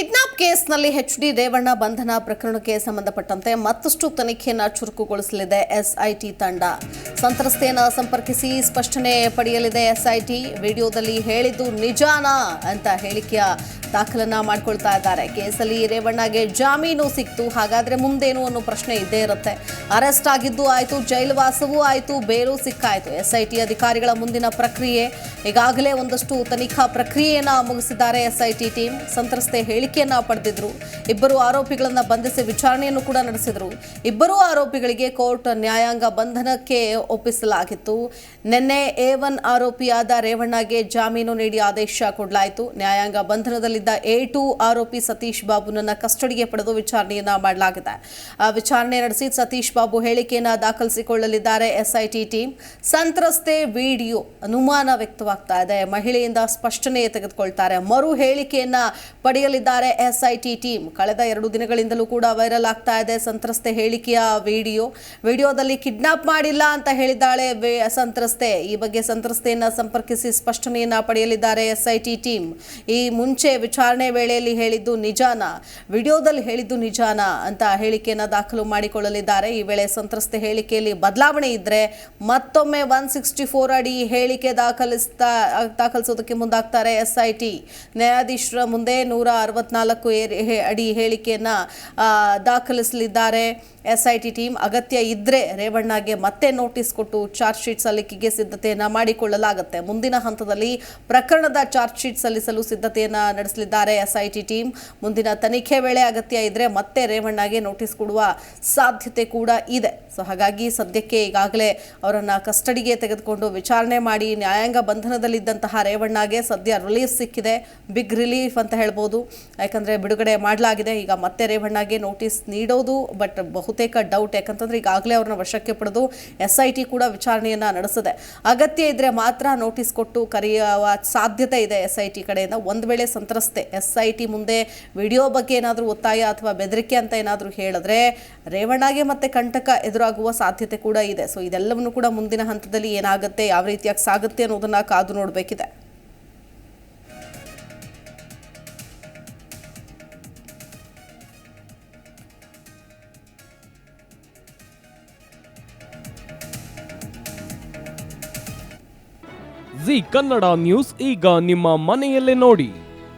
Kidnap ಕೇಸ್ನಲ್ಲಿ H D Revanna ಬಂಧನ ಪ್ರಕರಣಕ್ಕೆ ಸಂಬಂಧಪಟ್ಟಂತೆ ಮತ್ತಷ್ಟು ತನಿಖೆಯನ್ನು ಚುರುಕುಗೊಳಿಸಲಿದೆ ಎಸ್ಐಟಿ ತಂಡ. ಸಂತ್ರಸ್ತೆಯನ್ನು ಸಂಪರ್ಕಿಸಿ ಸ್ಪಷ್ಟನೆ ಪಡೆಯಲಿದೆ ಎಸ್ಐಟಿ. ವಿಡಿಯೋದಲ್ಲಿ ಹೇಳಿದ್ದು ನಿಜಾನಾ ಅಂತ ಹೇಳಿಕೆಯ ದಾಖಲನ್ನ ಮಾಡ್ಕೊಳ್ತಾ ಇದ್ದಾರೆ. ಕೇಸಲ್ಲಿ ರೇವಣ್ಣಗೆ ಜಾಮೀನು ಸಿಕ್ತು. ಹಾಗಾದ್ರೆ ಮುಂದೇನು ಅನ್ನೋ ಪ್ರಶ್ನೆ ಇದ್ದೇ ಇರುತ್ತೆ. ಅರೆಸ್ಟ್ ಆಗಿದ್ದು ಆಯ್ತು, ಜೈಲುವಾಸವೂ ಆಯ್ತು, ಬೇರು ಸಿಕ್ಕಾಯ್ತು. ಎಸ್ಐಟಿ ಅಧಿಕಾರಿಗಳ ಮುಂದಿನ ಪ್ರಕ್ರಿಯೆ, ಈಗಾಗಲೇ ಒಂದಷ್ಟು ತನಿಖಾ ಪ್ರಕ್ರಿಯೆಯನ್ನ ಮುಗಿಸಿದ್ದಾರೆ ಎಸ್ಐಟಿ ಟೀಮ್. ಸಂತ್ರಸ್ತೆ ಹೇಳಿಕೆಯನ್ನ ಪಡೆದಿದ್ರು. ಇಬ್ಬರು ಆರೋಪಿಗಳನ್ನ ಬಂಧಿಸಿ ವಿಚಾರಣೆಯನ್ನು ಕೂಡ ನಡೆಸಿದ್ರು. ಇಬ್ಬರೂ ಆರೋಪಿಗಳಿಗೆ ಕೋರ್ಟ್ ನ್ಯಾಯಾಂಗ ಬಂಧನಕ್ಕೆ ಒಪ್ಪಿಸಲಾಗಿತ್ತು. ನಿನ್ನೆ ಎ ಒನ್ ಆರೋಪಿಯಾದ ರೇವಣ್ಣಗೆ ಜಾಮೀನು ನೀಡಿ ಆದೇಶ ಕೊಡಲಾಯಿತು. ನ್ಯಾಯಾಂಗ ಬಂಧನದಲ್ಲಿದ್ದ ಎ ಟು ಆರೋಪಿ ಸತೀಶ್ ಬಾಬುನನ್ನ ಕಸ್ಟಡಿಗೆ ಪಡೆದು ವಿಚಾರಣೆಯನ್ನ ಮಾಡಲಾಗಿದೆ. ವಿಚಾರಣೆ ನಡೆಸಿ ಸತೀಶ್ ಬಾಬು ಹೇಳಿಕೆಯನ್ನ ದಾಖಲಿಸಿಕೊಳ್ಳಲಿದ್ದಾರೆ ಎಸ್ಐಟಿ ಟೀಮ್. ಸಂತ್ರಸ್ತೆ ವಿಡಿಯೋ ಅನುಮಾನ ವ್ಯಕ್ತವಾಗ್ತಾ ಇದೆ. ಮಹಿಳೆಯಿಂದ ಸ್ಪಷ್ಟನೆ ತೆಗೆದುಕೊಳ್ತಾರೆ. ಮರು ಹೇಳಿಕೆಯನ್ನ ಪಡೆಯಲಿದ್ದಾರೆ ಎಸ್ಐಟಿ ಟೀಮ್. ಕಳೆದ ಎರಡು ದಿನಗಳಿಂದಲೂ ಕೂಡ ವೈರಲ್ ಆಗ್ತಾ ಇದೆ ಸಂತ್ರಸ್ತೆ ಹೇಳಿಕೆಯ ವಿಡಿಯೋ. ವಿಡಿಯೋದಲ್ಲಿ ಕಿಡ್ನಾಪ್ ಮಾಡಿಲ್ಲ ಅಂತ ಹೇಳಿದ್ದಾಳೆ ಸಂತ್ರಸ್ತೆ. ಈ ಬಗ್ಗೆ ಸಂತ್ರಸ್ತೆಯನ್ನ ಸಂಪರ್ಕಿಸಿ ಸ್ಪಷ್ಟನೆಯನ್ನ ಪಡೆಯಲಿದ್ದಾರೆ ಎಸ್ಐಟಿ ಟೀಮ್. ಈ ಮುಂಚೆ ವಿಚಾರಣೆ ವೇಳೆಯಲ್ಲಿ ಹೇಳಿದ್ದು ನಿಜಾನ? ವಿಡಿಯೋದಲ್ಲಿ ಹೇಳಿದ್ದು ನಿಜಾನ ಅಂತ ಹೇಳಿಕೆಯನ್ನು ದಾಖಲು ಮಾಡಿಕೊಳ್ಳಲಿದ್ದಾರೆ. ಈ ವೇಳೆ ಸಂತ್ರಸ್ತೆ ಹೇಳಿಕೆಯಲ್ಲಿ ಬದಲಾವಣೆ ಇದ್ದರೆ ಮತ್ತೊಮ್ಮೆ ಒನ್ ಸಿಕ್ಸ್ಟಿ ಫೋರ್ ಅಡಿ ಹೇಳಿಕೆ ದಾಖಲಿಸ್ತಾ, ದಾಖಲಿಸೋದಕ್ಕೆ ಮುಂದಾಗ್ತಾರೆ ಎಸ್ಐಟಿ. ನ್ಯಾಯಾಧೀಶರ ಮುಂದೆ ನೂರ ಅರವತ್ನಾಲ್ಕು ಅಡಿ ಹೇಳಿಕೆಯನ್ನ ಐ ದಾಖಲಿಸಲಿದ್ದಾರೆ ಎಸ್ಐಟಿ ಟೀಮ್. ಅಗತ್ಯ ಇದ್ದರೆ ರೇವಣ್ಣಗೆ ಮತ್ತೆ ನೋಟಿಸ್ ಕೊಟ್ಟು ಚಾರ್ಜ್ ಶೀಟ್ ಸಲ್ಲಿಕೆಗೆ ಸಿದ್ಧತೆಯನ್ನು ಮಾಡಿಕೊಳ್ಳಲಾಗುತ್ತೆ. ಮುಂದಿನ ಹಂತದಲ್ಲಿ ಪ್ರಕರಣದ ಚಾರ್ಜ್ ಶೀಟ್ ಸಲ್ಲಿಸಲು ಸಿದ್ಧತೆಯನ್ನು ಸಿದ್ಧತೆಯನ್ನ ನಡೆಸಲಿದ್ದಾರೆ ಎಸ್ಐಟಿ ಟೀಮ್ ಮುಂದಿನ ತನಿಖೆ ವೇಳೆ ಅಗತ್ಯ ಇದ್ರೆ ಮತ್ತೆ ರೇವಣ್ಣಗೆ ನೋಟಿಸ್ ಕೊಡುವ ಸಾಧ್ಯತೆ ಕೂಡ ಇದೆ. ಸೊ ಹಾಗಾಗಿ ಸದ್ಯಕ್ಕೆ ಈಗಾಗಲೇ ಅವರನ್ನ ಕಸ್ಟಡಿಗೆ ತೆಗೆದುಕೊಂಡು ವಿಚಾರಣೆ ಮಾಡಿ ನ್ಯಾಯಾಂಗ ಬಂಧನದಲ್ಲಿದ್ದಂತಹ ರೇವಣ್ಣಗೆ ಸದ್ಯ ರಿಲೀಫ್ ಸಿಕ್ಕಿದೆ. ಬಿಗ್ ರಿಲೀಫ್ ಅಂತ ಹೇಳ್ಬೋದು. ಯಾಕಂದ್ರೆ ಬಿಡುಗಡೆ ಮಾಡಲಾಗಿದೆ. ಈಗ ಮತ್ತೆ ರೇವಣ್ಣಗೆ ನೋಟಿಸ್ ನೀಡೋದು, ಬಟ್ ಬಹುತೇಕ ಡೌಟ್ ಯಾಕಂತಂದ್ರೆ ಈಗಾಗಲೇ ಅವ್ರನ್ನ ವಶಕ್ಕೆ ಪಡೆದು ಎಸ್ ಐ ಟಿ ಕೂಡ ವಿಚಾರಣೆಯನ್ನ ನಡೆಸಿದೆ. ಅಗತ್ಯ ಇದ್ರೆ ಮಾತ್ರ ನೋಟಿಸ್ ಕೊಟ್ಟು ಕರೆಯುವ ಸಾಧ್ಯತೆ ಇದೆ ಎಸ್ ಐ ಟಿ ಕಡೆಯಿಂದ. ಒಂದು ವೇಳೆ ಸಂತ್ರಸ್ತೆ ಎಸ್ ಐ ಟಿ ಮುಂದೆ ವಿಡಿಯೋ ಬಗ್ಗೆ ಏನಾದರೂ ಒತ್ತಾಯ ಅಥವಾ ಬೆದರಿಕೆ ಅಂತ ಏನಾದರೂ ಹೇಳಿದ್ರೆ ರೇವಣ್ಣಗೆ ಮತ್ತೆ ಕಂಟಕ ಎದುರಾಗುವ ಸಾಧ್ಯತೆ ಕೂಡ ಇದೆ. ಸೊ ಇದೆಲ್ಲವನ್ನು ಕೂಡ ಮುಂದಿನ ಹಂತದಲ್ಲಿ ಏನಾಗುತ್ತೆ, ಯಾವ ರೀತಿಯಾಗಿ ಸಾಗುತ್ತೆ ಅನ್ನೋದನ್ನ ಕಾದು ನೋಡಬೇಕಿದೆ. ಕನ್ನಡ ನ್ಯೂಸ್ ಈಗ ನಿಮ್ಮ ಮನೆಯಲ್ಲೇ ನೋಡಿ.